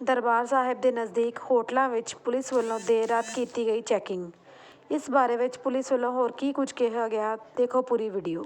ਦਰਬਾਰ ਸਾਹਿਬ ਦੇ ਨਜ਼ਦੀਕ ਹੋਟਲਾਂ ਵਿੱਚ ਪੁਲਿਸ ਵੱਲੋਂ ਦੇਰ ਰਾਤ ਕੀਤੀ ਗਈ ਚੈਕਿੰਗ। ਇਸ ਬਾਰੇ ਵਿੱਚ ਪੁਲਿਸ ਵੱਲੋਂ ਹੋਰ ਕੀ ਕੁਝ ਕਿਹਾ ਗਿਆ, ਦੇਖੋ ਪੂਰੀ ਵੀਡੀਓ।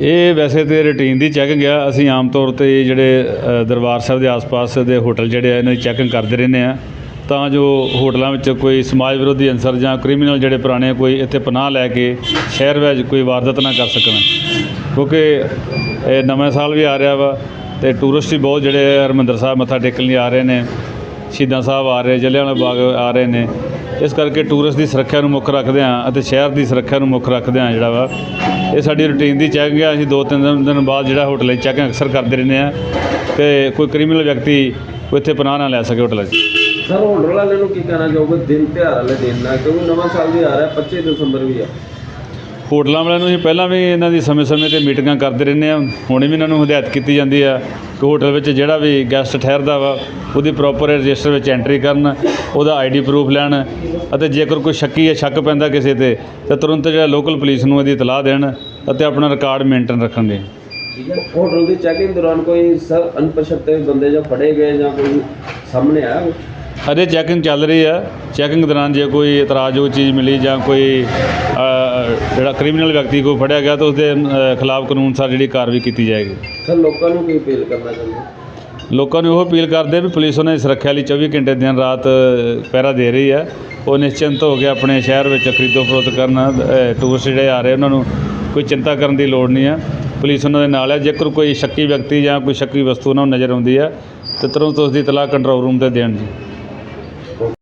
ਇਹ ਵੈਸੇ ਤੇ ਰੂਟੀਨ ਦੀ ਚੈਕਿੰਗ ਆ। ਅਸੀਂ ਆਮ ਤੌਰ ਤੇ ਜਿਹੜੇ ਅ, ਦਰਬਾਰ ਸਾਹਿਬ ਦੇ ਆਸ-ਪਾਸ ਦੇ ਹੋਟਲ ਜਿਹੜੇ ਆ ਇਹਨਾਂ ਦੀ ਚੈਕਿੰਗ ਕਰਦੇ ਰਹਿੰਦੇ ਆ। ਤਾਂ ਜੋ ਹੋਟਲਾਂ ਵਿੱਚ ਕੋਈ ਸਮਾਜ ਵਿਰੋਧੀ ਅਨਸਰ ਜਾਂ ਕ੍ਰਿਮੀਨਲ ਜਿਹੜੇ ਪੁਰਾਣੇ ਕੋਈ ਇੱਥੇ ਪਨਾਹ ਲੈ ਕੇ ਸ਼ਹਿਰ ਵਿੱਚ ਕੋਈ ਵਾਰਦਾਤ ਨਾ ਕਰ ਸਕਣ। ਕਿਉਂਕਿ ਇਹ ਨਵਾਂ ਸਾਲ ਵੀ ਆ ਰਿਹਾ ਵਾ। ਤੇ ਟੂਰਿਸਟ ਵੀ ਬਹੁਤ ਜਿਹੜੇ ਹਰਿਮੰਦਰ ਸਾਹਿਬ ਮੱਥਾ ਟੇਕਣ ਲਈ ਆ ਰਹੇ ਨੇ, ਸ਼ਹੀਦਾਂ ਸਾਹਿਬ ਆ ਰਹੇ ਜਲਿਆਂਵਾਲਾ ਬਾਗ ਆ ਰਹੇ ਨੇ। ਇਸ ਕਰਕੇ ਟੂਰਿਸਟ ਦੀ ਸੁਰੱਖਿਆ ਨੂੰ ਮੁੱਖ ਰੱਖਦੇ ਹਾਂ ਅਤੇ ਸ਼ਹਿਰ ਦੀ ਸੁਰੱਖਿਆ ਨੂੰ ਮੁੱਖ ਰੱਖਦੇ ਹਾਂ ਜਿਹੜਾ ਵਾ। ਇਹ ਸਾਡੀ ਰੁਟੀਨ ਦੀ ਚੈਕਿੰਗ ਆ ਅਸੀਂ ਦੋ ਤਿੰਨ ਦਿਨ- ਬਾਅਦ ਜਿਹੜਾ ਹੋਟਲ 'ਚ ਚੈਕਿੰਗ ਅਕਸਰ ਕਰਦੇ ਰਹਿੰਦੇ ਹਾਂ। ਕਿ ਕੋਈ ਕ੍ਰਿਮੀਨਲ ਵਿਅਕਤੀ ਇੱਥੇ ਪਨਾਹ ਨਾ ਲੈ ਸਕੇ ਹੋਟਲ 'ਚ। ਸਰ ਹੋਟਲ ਵਾਲਿਆਂ ਨੂੰ ਕੀ ਕਹਿਣਾ ਚਾਹੋਗੇ? ਦਿਨ ਤਿਉਹਾਰ ਵਾਲੇ ਦਿਨ ਨਾਲ ਕਿਉਂਕਿ ਨਵਾਂ ਸਾਲ ਵੀ ਆ ਰਿਹਾ 25 ਦਸੰਬਰ ਵੀ ਆ। ਹੋਟਲਾਂ ਵਾਲਿਆਂ ਨੂੰ ਅਸੀਂ ਪਹਿਲਾਂ ਵੀ ਇਹਨਾਂ ਦੀ ਸਮੇਂ-ਸਮੇਂ ਤੇ ਮੀਟਿੰਗਾਂ ਕਰਦੇ ਰਹਿੰਦੇ ਹਾਂ। ਹੁਣੇ ਵੀ ਇਹਨਾਂ ਨੂੰ ਹਦਾਇਤ ਕੀਤੀ ਜਾਂਦੀ ਆ ਕਿ ਹੋਟਲ ਵਿੱਚ ਜਿਹੜਾ ਵੀ ਗੈਸਟ ਠਹਿਰਦਾ ਵਾ ਉਹਦੀ ਪ੍ਰੋਪਰ ਰਜਿਸਟਰ ਵਿੱਚ ਐਂਟਰੀ ਕਰਨ ਉਹਦਾ ਆਈਡੀ ਪ੍ਰੂਫ ਲੈਣ ਅਤੇ ਜੇਕਰ ਕੋਈ ਸ਼ੱਕੀ ਜਾਂ ਸ਼ੱਕ ਪੈਂਦਾ ਕਿਸੇ ਤੇ ਤਾਂ ਤੁਰੰਤ ਜਿਹੜਾ ਲੋਕਲ ਪੁਲਿਸ ਨੂੰ ਇਹਦੀ ਇਤਲਾਹ ਦੇਣ ਅਤੇ ਆਪਣਾ ਰਿਕਾਰਡ ਮੇਨਟੇਨ ਰੱਖਣ ਦੇ। ਹੋਟਲ ਦੀ ਚੈਕਿੰਗ ਦੌਰਾਨ ਕੋਈ ਸਰ ਅਣਪਛਾਤੇ ਬੰਦੇ ਜਾਂ ਫੜੇ ਗਏ ਜਾਂ ਕੋਈ ਸਾਹਮਣੇ ਆਇਆ? ਅਜੇ ਚੈਕਿੰਗ ਚੱਲ ਰਹੀ ਹੈ ਚੈਕਿੰਗ ਦੌਰਾਨ ਜੇ ਕੋਈ ਇਤਰਾਜ਼ਯੋਗ ਚੀਜ਼ ਮਿਲੀ ਜਾਂ ਕੋਈ ਜਿਹੜਾ ਕ੍ਰਿਮੀਨਲ ਵਿਅਕਤੀ ਕੋਈ ਫੜਿਆ ਗਿਆ ਤਾਂ ਉਸਦੇ ਖਿਲਾਫ ਕਾਨੂੰਨ ਅਨੁਸਾਰ ਜਿਹੜੀ ਕਾਰਵਾਈ ਕੀਤੀ ਜਾਏਗੀ। ਸਰ ਲੋਕਾਂ ਨੂੰ ਕੀ ਅਪੀਲ ਕਰਨਾ ਚਾਹੁੰਦੇ ਲੋਕਾਂ ਨੂੰ ਇਹੋ ਅਪੀਲ ਕਰਦੇ ਵੀ ਪੁਲਿਸ ਉਹਨਾਂ ਦੀ ਸੁਰੱਖਿਆ ਲਈ 24 ਘੰਟੇ ਦਿਨ ਰਾਤ ਪਹਿਰਾ ਦੇ ਰਹੀ ਹੈ। ਉਹ ਨਿਸ਼ਚਿੰਤ ਹੋ ਕੇ ਆਪਣੇ ਸ਼ਹਿਰ ਵਿੱਚ ਖਰੀਦੋ ਫਰੋਖਤ ਕਰਨ ਟੂਰਿਸਟ ਜਿਹੜੇ ਆ ਰਹੇ ਉਹਨਾਂ ਨੂੰ ਕੋਈ ਚਿੰਤਾ ਕਰਨ ਦੀ ਲੋੜ ਨਹੀਂ ਹੈ। ਪੁਲਿਸ ਉਹਨਾਂ ਦੇ ਨਾਲ ਹੈ। ਜੇਕਰ ਕੋਈ ਸ਼ੱਕੀ ਵਿਅਕਤੀ ਜਾਂ ਕੋਈ ਸ਼ੱਕੀ ਵਸਤੂ ਉਹਨਾਂ ਨੂੰ ਨਜ਼ਰ ਆਉਂਦੀ ਹੈ ਤਾਂ ਤੁਰੰਤ ਉਸ ਦੀ ਇਤਲਾਹ ਕੰਟਰੋਲ ਰੂਮ ਤੇ ਦੇਣ ਜੀ।